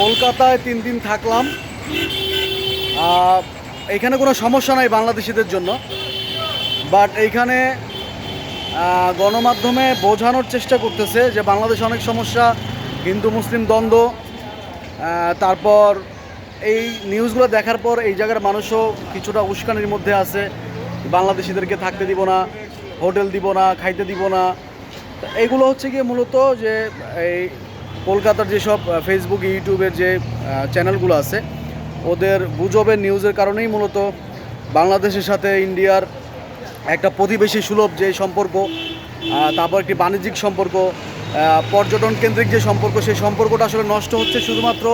কলকাতায় তিন দিন থাকলাম। এখানে কোনো সমস্যা নাই বাংলাদেশিদের জন্য। বাট এইখানে গণমাধ্যমে বোঝানোর চেষ্টা করতেছে যে বাংলাদেশে অনেক সমস্যা, হিন্দু, মুসলিম দ্বন্দ্ব তারপর এই নিউজগুলো দেখার পর এই জায়গার মানুষও কিছুটা উস্কানির মধ্যে আছে। বাংলাদেশিদেরকে থাকতে দিব না, হোটেল দিব না, খাইতে দিব না। তো এইগুলো হচ্ছে গিয়ে মূলত যে এই কলকাতার যেসব ফেসবুক ইউটিউবের যে চ্যানেলগুলো আছে, ওদের গুজবের নিউজের কারণেই মূলত বাংলাদেশের সাথে ইন্ডিয়ার একটা প্রতিবেশী সুলভ যে সম্পর্ক তারপর একটি বাণিজ্যিক সম্পর্ক পর্যটন কেন্দ্রিক যে সম্পর্ক, সেই সম্পর্কটা আসলে নষ্ট হচ্ছে শুধুমাত্র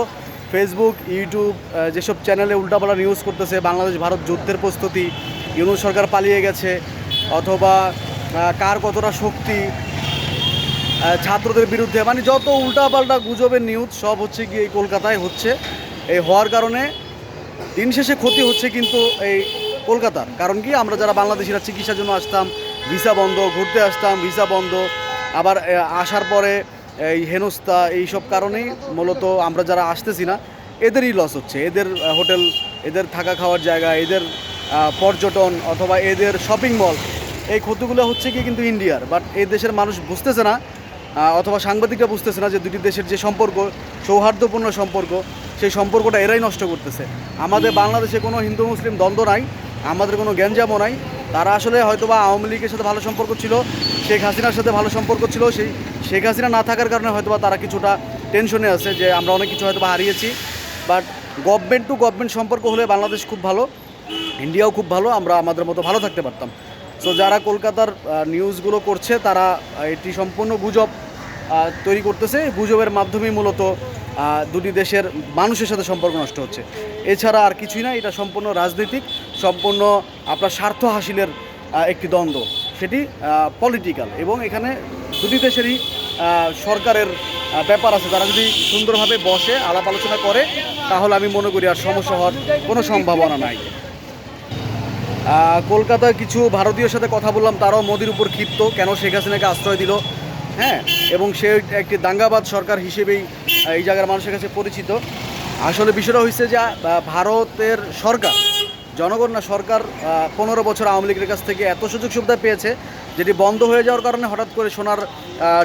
ফেসবুক ইউটিউব যেসব চ্যানেলে উল্টাপাল্টা নিউজ করতেছে, বাংলাদেশ ভারত যুদ্ধের প্রস্তুতি, ইউনুস সরকার পালিয়ে গেছে, অথবা কার কতটা শক্তি ছাত্রদের বিরুদ্ধে। মানে যত উল্টাপাল্টা গুজবের নিউজ সব হচ্ছে কি এই কলকাতায় হচ্ছে। এই হওয়ার কারণে দিন শেষে ক্ষতি হচ্ছে কিন্তু এই কলকাতার। কারণ কি? আমরা যারা বাংলাদেশিরা চিকিৎসার জন্য আসতাম, ভিসা বন্ধ, ঘুরতে আসতাম, ভিসা বন্ধ। আবার আসার পরে এই হেনস্তা এইসব কারণেই মূলত আমরা যারা আসতেছি না, এদেরই লস হচ্ছে। এদের হোটেল, এদের থাকা খাওয়ার জায়গা, এদের পর্যটন অথবা এদের শপিং মল এই ক্ষতিগুলো হচ্ছে কি কিন্তু ইন্ডিয়ার বাট এই দেশের মানুষ বুঝতেছে না অথবা সাংবাদিকরা বুঝতেছে না যে দুটি দেশের যে সম্পর্ক, সৌহার্দ্যপূর্ণ সম্পর্ক, সেই সম্পর্কটা এরাই নষ্ট করতেছে। আমাদের বাংলাদেশে কোনো হিন্দু, মুসলিম দ্বন্দ্ব নাই, আমাদের কোনো গ্যাঞ্জামও নাই। তারা আসলে হয়তোবা আওয়ামী লীগের সাথে ভালো সম্পর্ক ছিল, শেখ হাসিনার সাথে ভালো সম্পর্ক ছিল, সেই শেখ হাসিনা না থাকার কারণে হয়তোবা তারা কিছুটা টেনশনে আছে যে আমরা অনেক কিছু হয়তোবা হারিয়েছি। বাট গভর্নমেন্ট টু গভর্নমেন্ট সম্পর্ক হলে বাংলাদেশ খুব ভালো ইন্ডিয়াও খুব ভালো, আমরা আমাদের মতো ভালো থাকতে পারতাম। সো যারা কলকাতার নিউজগুলো করছে, তারা এটি সম্পূর্ণ গুজব তৈরি করতেছে। গুজবের মাধ্যমেই মূলত দুটি দেশের মানুষের সাথে সম্পর্ক নষ্ট হচ্ছে। এছাড়া আর কিছুই না, এটা সম্পূর্ণ রাজনৈতিক, সম্পূর্ণ আপনার স্বার্থ হাসিলের একটি দ্বন্দ্ব। সেটি পলিটিক্যাল এবং এখানে দুটি দেশেরই সরকারের ব্যাপার আছে। তারা যদি সুন্দরভাবে বসে, আলাপ আলোচনা করে, তাহলে আমি মনে করি আর সমস্যা হওয়ার কোনো সম্ভাবনা নাই। আহ, কলকাতায় কিছু ভারতীয়র সাথে কথা বললাম তারাও মোদির উপর ক্ষিপ্ত কেন শেখ হাসিনাকে আশ্রয় দিল হ্যাঁ? এবং সে একটি দাঙ্গাবাদ সরকার হিসেবেই এই জায়গার মানুষের কাছে পরিচিত। আসলে বিষয়টা হয়েছে যে ভারতের সরকার জনগণ না সরকার পনেরো বছর আওয়ামী লীগের কাছ থেকে এত সুযোগ সুবিধা পেয়েছে যেটি বন্ধ হয়ে যাওয়ার কারণে হঠাৎ করে সোনার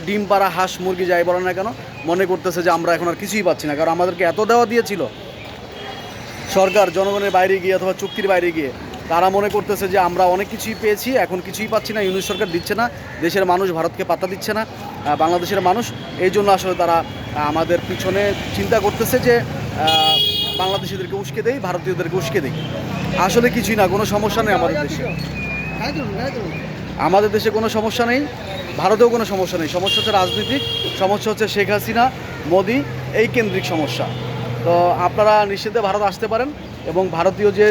ডিম পাড়া হাঁস মুরগি যাই বলে না কেন মনে করতেছে যে আমরা এখন আর কিছুই পাচ্ছি না কারণ আমাদেরকে এত দেওয়া দিয়েছিল সরকার জনগণের বাইরে গিয়ে অথবা চুক্তির বাইরে গিয়ে তারা মনে করতেছে যে আমরা অনেক কিছুই পেয়েছি, এখন কিছুই পাচ্ছি না ইউনিট সরকার দিচ্ছে না, দেশের মানুষ ভারতকে পাত্তা দিচ্ছে না বাংলাদেশের মানুষ, এই জন্য আসলে তারা আমাদের পিছনে চিন্তা করতেছে যে বাংলাদেশিদেরকে উস্কে দেই, ভারতীয়দেরকে উস্কে দেই। আসলে কিছুই না, কোনো সমস্যা নেই আমাদের দেশে। আমাদের দেশে কোনো সমস্যা নেই, ভারতেও কোনো সমস্যা নেই। সমস্যা হচ্ছে রাজনীতিক, সমস্যা হচ্ছে শেখ হাসিনা, মোদি, এই কেন্দ্রিক সমস্যা। তো আপনারা নিশ্চিন্তে ভারত আসতে পারেন। এবং ভারতীয় যে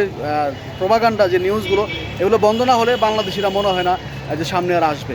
প্রভাকাণ্ডা যে নিউজগুলো এগুলো বন্ধ না হলে বাংলাদেশিরা মনে হয় না যে সামনে আর আসবে।